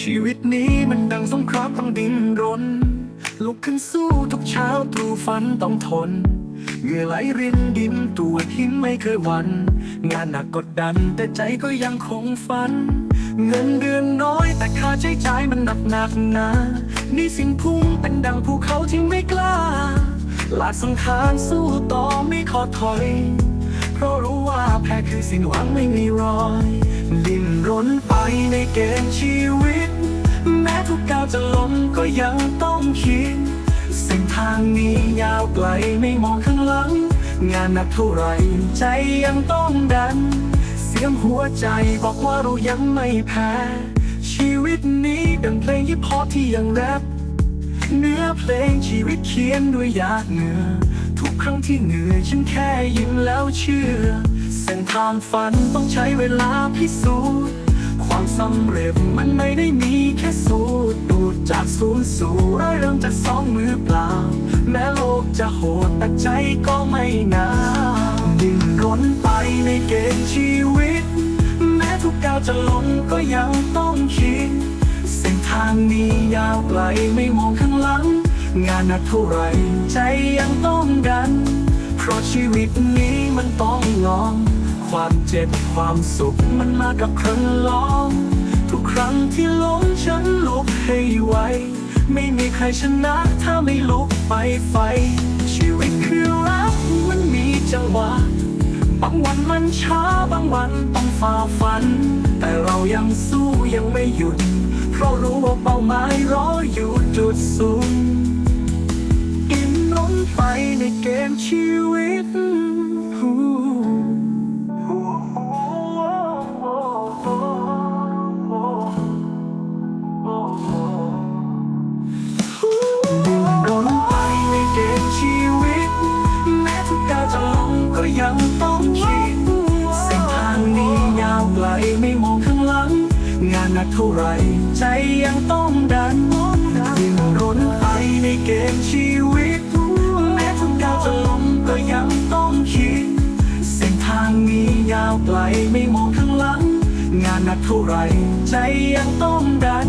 ชีวิตนี้มันดังสงครามต้องดิ้นรน ลุกขึ้นสู้ทุกเช้าตรู่ฝันต้องทนเหงื่อไหลรินดินตัวหินไม่เคยหวัน งานหนักกดดันแต่ใจก็ยังคงฝัน เงินเดือนน้อยแต่ค่าใช้จ่ายมันหนักหนักนาหนี่สินพุ่งเป็นดังภูเขาที่ไม่กล้า หลาดสังขารสู้ต่อไม่ขอถอย เพราะรู้ว่าแพ้คือสิ้นหวังไม่มีรอยดิ้น รนไปในเกมชีวิต แม้ทุกก้าวจะล้มก็ยังต้องคิด เส้นทางนี้ยาวไกลไม่มองข้างหลัง งานหนักเท่าไรใจยังต้องดัน เสียงหัวใจบอกว่าเรายังไม่แพ้ ชีวิตนี้ดังเพลงฮิปฮอที่ยังแรปเนื้อเพลงชีวิตเขียนด้วยหยาดเหงื่อทุกครั้งที่เหนื่อยฉันแค่ยิ้มแล้วเชื่อ เส้นทางฝันต้องใช้เวลาพิสูจน์ ความสำเร็จมันไม่ได้มีแค่สูตรดูดจากศูนย์สู่ร้อยเริ่มจากสองมือเปล่า แม้โลกจะโหดแต่ใจก็ไม่นาดิ้นรนไปในเกมชีวิต แม้ทุกก้าวจะล้มก็ยังต้องคิด เส้นทางนี้ยาวไกลไม่มองข้างหลัง งานหนักเท่าไรใจยังต้องดัน เพราะชีวิตนี้มันต้องลอง ความเจ็บความสุขมันมากับครั้งลองทุกครั้งที่ล้มฉันลุกให้ไวไม่มีใครชนะถ้าไม่ลุกไปไฟ ชีวิตคือรักมันมีจังหวะ บางวันมันช้าบางวันต้องฝ่าฟัน แต่เรายังสู้ยังไม่หยุด เพราะรู้ว่าเป้าหมายรออยู่จุดสูง หนักเท่าไรใจยังต้องดันดิ้นรนไปในเกมชีวิตแม้ทุกก้าวจะล้มก็ยังต้องคิด เส้นทางมียาวไกลไม่มองข้างหลัง งานหนักเท่าไรใจยังต้องดัน